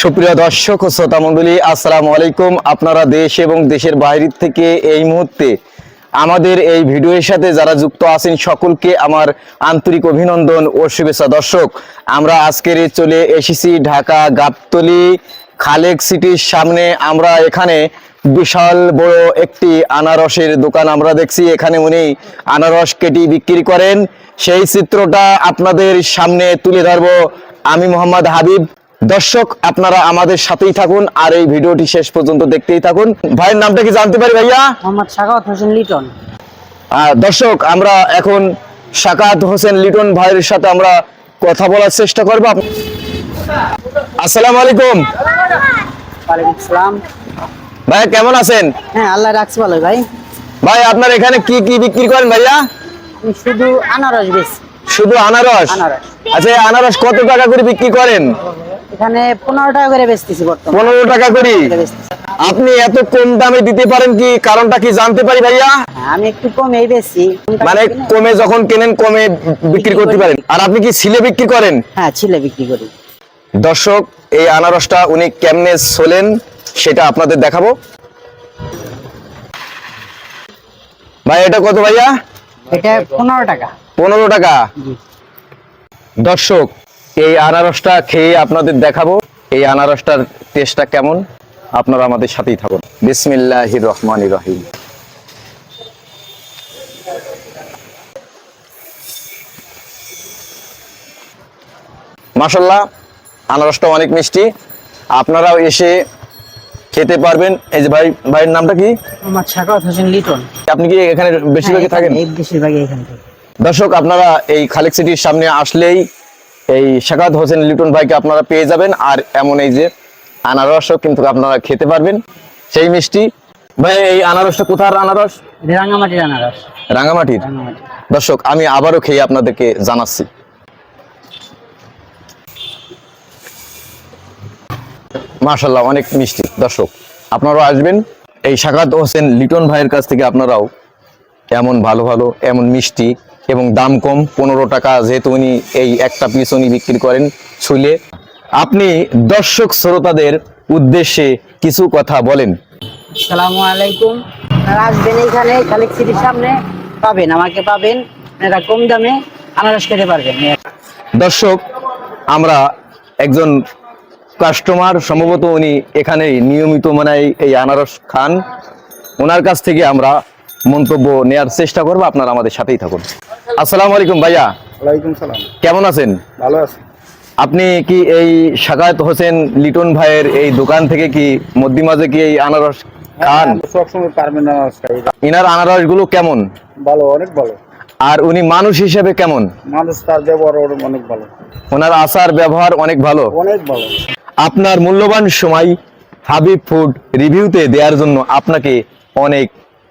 সুপ্রিয় দর্শক ও শ্রোতা মণ্ডলী, আসসালামু আলাইকুম। আপনারা দেশ এবং দেশের বাইরে থেকে এই মুহূর্তে আমাদের এই ভিডিওর সাথে যারা যুক্ত আছেন, সকলকে আমার আন্তরিক অভিনন্দন ও শুভেচ্ছা। দর্শক, আমরা আজকের চলে এসেছি ঢাকা গাবতলি খালেক সিটির সামনে। আমরা এখানে বিশাল বড় একটি আনারসের দোকান আমরা দেখছি। এখানে উনি আনারস কেটি বিক্রি করেন। সেই চিত্রটা আপনাদের সামনে তুলে ধরবো। আমি মোহাম্মদ হাবিব। দর্শক আপনারা আমাদের সাথেই থাকুন আর এই ভিডিওটি শেষ পর্যন্ত দেখতেই থাকুন। ভাইয়ের নামটা কি জানতে পারি ভাইয়া? মোহাম্মদ সাখাওয়াত হোসেন লিটন। দর্শক আমরা এখন সাকাত হোসেন লিটন ভাইয়ের সাথে আমরা কথা বলার চেষ্টা করব। আসসালামু আলাইকুম ওয়ালাইকুম আসসালাম। কেমন আছেন? হ্যাঁ আল্লাহ রাখছি ভালো ভাই। ভাই আপনার এখানে কি কি বিক্রি করেন ভাইয়া? শুধু আনারস বেশি শুধু আনারস। আচ্ছা এই আনারস কত টাকা করে বিক্রি করেন? এখানে পনেরো টাকা করে বেচতেছি বর্তমানে। পনেরো টাকা করে? আপনি এত কম দামে দিতে পারেন কি? কারণটা কি জানতে পারি ভাইয়া? হ্যাঁ, আমি একটু কমেই বেশি মানে কমে যখন কেনেন কমে বিক্রি করতে পারেন। আর আপনি কি সিলে বিক্রি করেন? হ্যাঁ ছিলে বিক্রি করি। দর্শক এই আনারসটা উনি কেমনে সোলেন সেটা আপনাদের দেখাবো। ভাই এটা কত ভাইয়া? এটা পনেরো টাকা। পনেরো টাকা। দর্শক এই আনারসটা খেয়ে আপনাদের দেখাবো। এই আনারসটার টেস্টটা কেমন? আপনারা আমাদের সাথেই থাকুন। বিসমিল্লাহির রহমান রহিম। মাসাল্লাহ আনারসটা অনেক মিষ্টি। আপনারাও এসে খেতে পারবেন। এই যে ভাই ভাইয়ের নামটা কি? মোহাম্মদ সাখাওয়াত হোসেন লিটন। আপনি কি এখানে বেশিরভাগই হ্যাঁ, থাকেন? বেশিরভাগই এখান দর্শক আপনারা এই খালেক সিটির সামনে আসলেই এই শাকাত হোসেন লিটন ভাইকে আপনারা পেয়ে যাবেন। আর এমন এই যে আনারসও কিন্তু আপনারা খেতে পারবেন। সেই মিষ্টি। ভাই এই আনারসটা কোথার আনারস? রাঙামাটির আনারস। রাঙামাটির? দর্শক আমি আবারও খেয়ে আপনাদেরকে জানাচ্ছি। মাশাল্লাহ অনেক মিষ্টি। দর্শক আপনারাও আসবেন। এই শাকাত হোসেন লিটন ভাইয়ের কাছ থেকে আপনারাও এমন ভালো ভালো এমন মিষ্টি এবং দাম কম পনেরো টাকা যেহেতু উনি এই একটা পিস উনি বিক্রি করেন ছুলে আপনি দর্শক শ্রোতাদের উদ্দেশ্যে কিছু কথা বলেন। আলাইকুম। আসবেন খালেক সিটির সামনে পাবেন আমাকে পাবেন আপনারা কম দামে আনারস খেতে পারবেন। দর্শক আমরা একজন কাস্টমার সম্ভবত উনি এখানে নিয়মিত মানে এই- এই আনারস খান। ওনার কাছ থেকে আমরা মন্তব্য নেয়ার চেষ্টা করব আপনারা আমাদের সাথেই থাকুন। আসসালামু আলাইকুম ভাইয়া। ওয়ালাইকুম সালাম। কেমন আছেন? ভালো আছি। আপনি কি এই শাকাত হোসেন লিটন ভাইয়ের এই দোকান থেকে কি মধ্যে মাঝে কি এই আনারস খান? সবসময় পারবেন না খাই ইনার আনারসগুলো কেমন? ভালো অনেক ভালো। আর উনি মানুষ হিসেবে কেমন? মানুষ তার ব্যবহার অনেক ভালো। ওনার আচার ব্যবহার অনেক ভালো। অনেক ভালো। আপনার মূল্যবান সময় হাবিব ফুড রিভিউতে দেওয়ার জন্য আপনাকে অনেক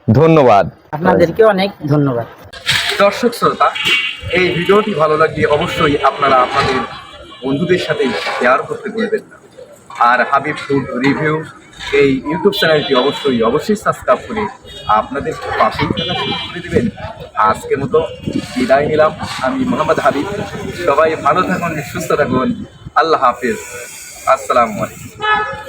ধন্যবাদ। আপনাদেরকে অনেক ধন্যবাদ। দর্শক শ্রোতা, এই ভিডিওটি ভালো লাগলে অবশ্যই আপনারা আপনাদের বন্ধুদের সাথে শেয়ার করতে ভুলবেন না। আর হাবিব ফুড রিভিউ এই ইউটিউব চ্যানেলটি অবশ্যই অবশ্যই সাবস্ক্রাইব করে আপনাদের পাশেই থাকা শুরু করে দেবেন। আজকের মতো বিদায় নিলাম আমি মোহাম্মদ হাবিব। সবাই ভালো থাকুন, সুস্থ থাকুন। আল্লাহ হাফিজ। আসসালামু আলাইকুম।